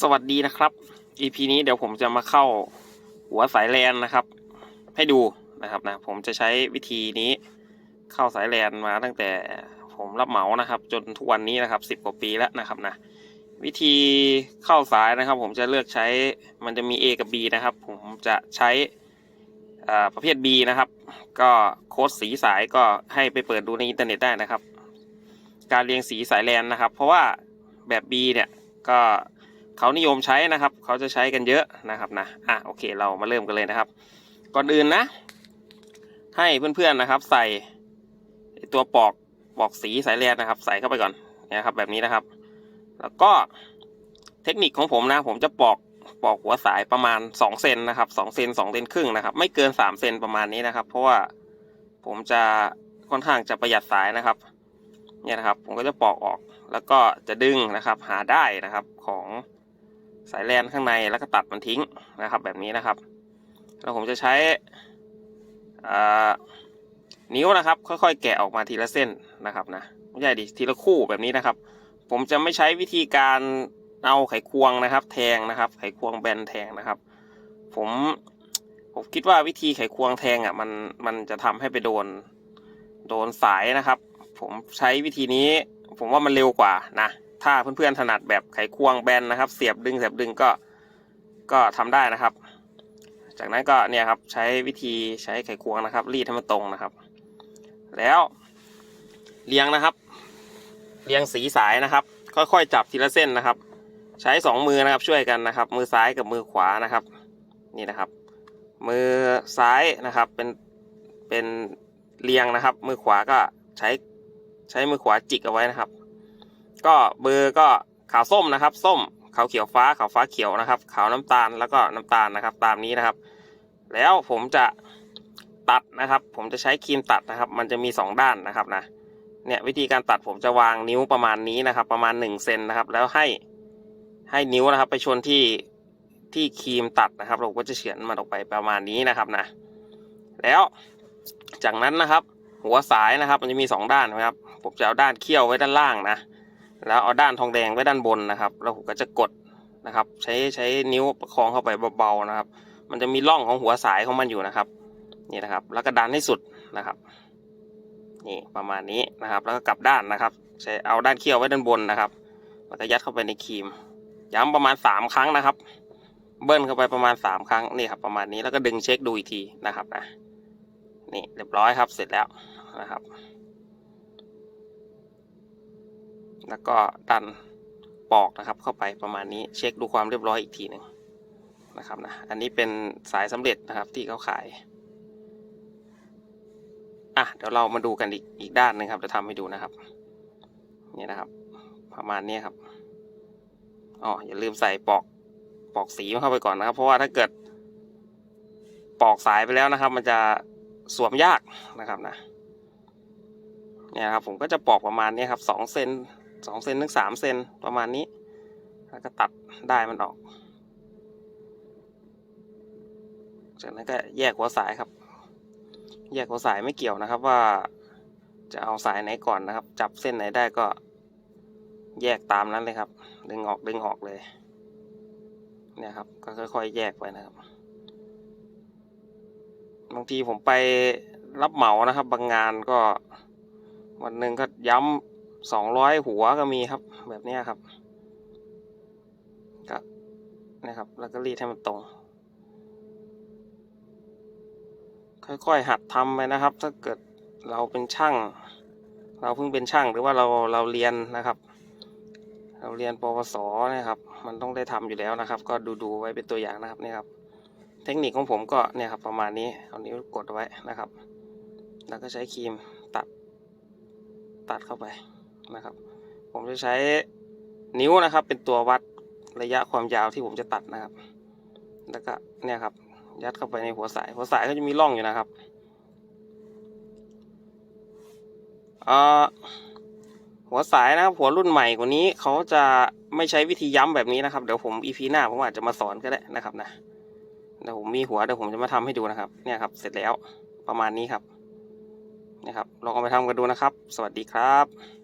สวัสดีนะครับ EP นี้เดี๋ยวผมจะมาเข้าหัวสายแลนนะครับ ให้ดูนะครับนะผมจะใช้วิธีนี้เข้าสายแลนมาตั้งแต่ผมรับเหมานะครับ จนทุกวันนี้นะครับสิบกว่าปีแล้วนะครับนะวิธีเข้าสายนะครับ ผมจะเลือกใช้มันจะมี A กับ B นะครับ ผมจะใช้ประเภท B นะครับ ก็โค้ดสีสายก็ให้ไปเปิดดูในอินเทอร์เน็ตได้นะครับ การเรียงสีสายแลนนะครับ เพราะว่าแบบ B เนี่ยก็ เขานิยมใช้นะครับ เขาจะใช้กันเยอะนะครับนะอะโอเคเรามาเริ่มกันเลยนะครับ ก่อนอื่นนะ ให้เพื่อนๆนะครับ ใส่ตัวปอกปอกสีสายแลนนะครับ ใส่เข้าไปก่อนนะครับ แบบนี้นะครับ แล้วก็เทคนิคของผมนะ ผมจะปอกปอกหัวสายประมาณ2เซนนะครับ2เซน2เซนครึ่งนะครับ ไม่เกิน3เซนประมาณนี้นะครับ เพราะว่าผมจะค่อนข้างจะประหยัดสายนะครับ เนี่ยนะครับ ผมก็จะปอกออกแล้วก็จะดึงนะครับ หาได้นะครับของ สายแลนข้างในแล้วก็ตัดมันทิ้งนะครับ แบบนี้นะครับ แล้วผมจะใช้นิ้วนะครับ ค่อยๆ แกะออกมาทีละเส้นนะครับนะไม่ใช่ดิทีละคู่แบบนี้นะครับ ผมจะไม่ใช้วิธีการเอาไขควงนะครับ แทงนะครับ ไขควงแบนแทงนะครับ ผมผมคิดว่าวิธีไขควงแทงอะมันมันจะทำให้ไปโดนโดนสายนะครับ ผมใช้วิธีนี้ ผมว่ามันเร็วกว่านะ ถ้าเพื่อนๆถนัดแบบไขควงแบนนะครับ เสียบดึงเสียบดึงก็ก็ทำได้นะครับ จากนั้นก็เนี่ยครับใช้วิธีใช้ไขควงนะครับ รีดให้มันตรงนะครับ แล้วเรียงนะครับเรียงสีสายนะครับ ค่อยๆจับทีละเส้นนะครับ ใช้สองมือนะครับช่วยกันนะครับ มือซ้ายกับมือขวานะครับ นี่นะครับ มือซ้ายนะครับเป็นเป็นเรียงนะครับ มือขวาก็ใช้ใช้มือขวาจิกเอาไว้นะครับ ก็เบอร์ก็ขาวส้มนะครับ ส้มขาวเขียวฟ้าขาวฟ้าเขียวนะครับ ขาวน้ำตาลแล้วก็น้ำตาลนะครับ ตามนี้นะครับ แล้วผมจะตัดนะครับ ผมจะใช้ครีมตัดนะครับ มันจะมีสองด้านนะครับนะเนี่ยวิธีการตัดผมจะวางนิ้วประมาณนี้นะครับ ประมาณหนึ่งเซนนะครับ แล้วให้ให้นิ้วนะครับ ไปชนที่ที่ครีมตัดนะครับเราก็จะเฉือนมันออกไปประมาณนี้นะครับนะ แล้วจากนั้นนะครับ หัวสายนะครับ มันจะมีสองด้านนะครับ ผมจะเอาด้านเขี้ยวไว้ด้านล่างนะ แล้วเอาด้านทองแดงไว้ด้านบนนะครับ แล้วผมก็จะกดนะครับ ใช้ใช้นิ้วประคองเข้าไปเบาๆนะครับ มันจะมีร่องของหัวสายของมันอยู่นะครับนี่นะครับ แล้วก็ดันให้สุดนะครับนี่ประมาณนี้นะครับ แล้วก็กลับด้านนะครับ ใช้เอาด้านเขี้ยวไว้ด้านบนนะครับแล้วก็ยัดเข้าไปในครีม ย้ำประมาณสามครั้งนะครับ เบิ้ลเข้าไปประมาณสามครั้งนี่ครับประมาณนี้แล้วก็ดึงเช็คดูอีกทีนะครับนะนี่เรียบร้อยครับเสร็จแล้วนะครับ แล้วก็ดันปอกนะครับเข้าไปประมาณนี้เช็คดูความเรียบร้อยอีกทีหนึ่งนะครับนะอันนี้เป็นสายสำเร็จนะครับที่เขาขายอะเดี๋ยวเรามาดูกันอีกอีกด้านหนึ่งครับจะทำให้ดูนะครับนี่นะครับ ประมาณนี้ครับอ๋ออย่าลืมใส่ปอกปอกสีเข้าไปก่อนนะครับ เพราะว่าถ้าเกิดปอกสายไปแล้วนะครับ มันจะสวมยากนะครับนะเนี่ยครับผมก็จะปอกประมาณนี้ครับสองเซน สองเซนถึงสามเซนประมาณนี้ แล้วก็ตัดได้มันออก จากนั้นก็แยกหัวสายครับ แยกหัวสายไม่เกี่ยวนะครับว่าจะเอาสายไหนก่อนนะครับ จับเส้นไหนได้ก็แยกตามนั้นเลยครับ ดึงออกดึงออกเลย เนี่ยครับ ก็ค่อยๆแยกไปนะครับ บางทีผมไปรับเหมานะครับ บางงานก็วันหนึ่งก็ย้ำ สองร้อยหัวก็มีครับ แบบนี้ครับก็นะครับ แล้วก็รีดให้มันตรง ค่อยๆหัดทำไปนะครับ ถ้าเกิดเราเป็นช่าง เราเพิ่งเป็นช่างหรือว่าเราเราเรียนนะครับ เราเรียนปวสนะครับ มันต้องได้ทำอยู่แล้วนะครับ ก็ดูดูๆไว้เป็นตัวอย่างนะครับนี่ครับ เทคนิคของผมก็เนี่ยครับประมาณนี้เอานิ้วกดไว้นะครับ แล้วก็ใช้ครีมตัดตัดเข้าไป นะครับ ผมจะใช้นิ้วนะครับ เป็นตัววัดระยะความยาวที่ผมจะตัดนะครับ แล้วก็เนี่ยครับ ยัดเข้าไปในหัวสาย หัวสายก็จะมีร่องอยู่นะครับอ่อหัวสายนะครับ หัวรุ่นใหม่กว่านี้เขาจะไม่ใช้วิธีย้ำแบบนี้นะครับ เดี๋ยวผมอีพีหน้าผมอาจจะมาสอนก็ได้นะครับนะเดี๋ยวผมมีหัวเดี๋ยวผมจะมาทำให้ดูนะครับ เนี่ยครับ เสร็จแล้วประมาณนี้ครับนะครับลองเอาไปทำกันดูนะครับ สวัสดีครับ